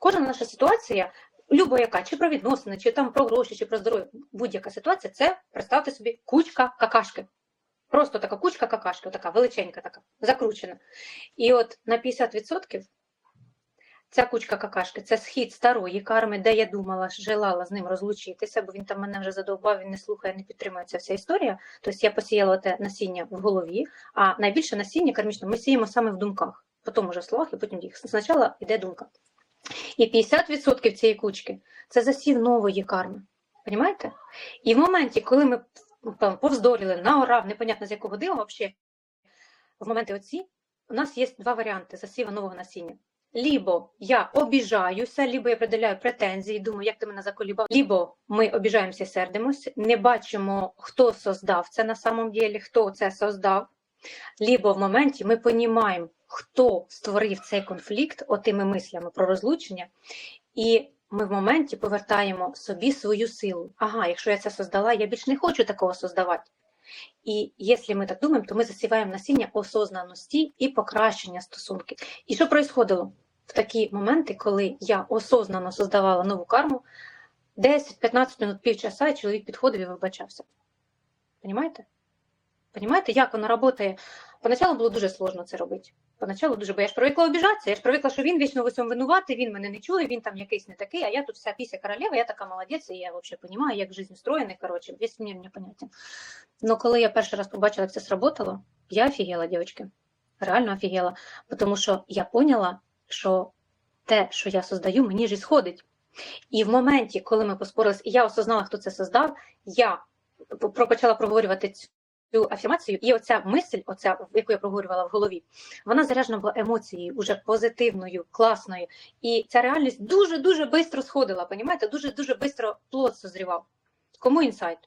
Кожна наша ситуація, любо яка, чи про відносини, чи там про гроші, чи про здоров'я, будь-яка ситуація, це представте собі кучка какашки. Просто така кучка какашки, така величенька, така, закручена. І от на 50% ця кучка какашки це схід старої карми, де я думала, желала з ним розлучитися, бо він там мене вже задовбав, він не слухає, не підтримує ця вся історія. Тобто я посіяла те насіння в голові, а найбільше насіння кармічно ми сіємо саме в думках, потім уже в словах, і потім діях. Спочатку йде думка. І 50% цієї кучки це засів нової карми. Понімаєте? І в моменті, коли ми там, повздоріли, наорав, непонятно з якого дива взагалі, в моменти оці, у нас є два варіанти засіва нового насіння. Лібо я обіжаюся, лібо я приділяю претензії, думаю, як ти мене заколібав. Лібо ми обіжаємося сердимось, не бачимо, хто создав це на самом ділі, хто це создав. Лібо в моменті ми понімаємо, хто створив цей конфлікт отими мислями про розлучення, і ми в моменті повертаємо собі свою силу. Ага, якщо я це создала, я більш не хочу такого создавати. І якщо ми так думаємо, то ми засіваємо насіння осознаності і покращення стосунків. І що происходило в такі моменти, коли я осознано создавала нову карму, 10-15 минут, півчаса, і чоловік підходив і вибачався. Понімаєте? Понімаєте, як воно працює? Поначалу було дуже сложно це робити. Поначалу дуже, бо я ж привикла обіжатися, я ж привикла, що він вічно в усьому винуватий, він мене не чує, він там якийсь не такий, а я тут вся піся королева, я така молодець, і я взагалі розумію, як життя устроєна, коротше, весь мір поняття. Но коли я перший раз побачила, як це сработало, я офігела, дівчатки. Реально офігела. Тому що я поняла, що те, що я создаю, мені ж сходить. І в моменті, коли ми поспорились, і я осознала, хто це создав, я почала проговорювати цю цю афірмацію, і оця мисль, оця, яку я проговорювала в голові, вона заряджена була емоцією, уже позитивною, класною. І ця реальність дуже-дуже швидко сходила, понімаєте? Дуже-дуже швидко плод созрівав. Кому інсайт?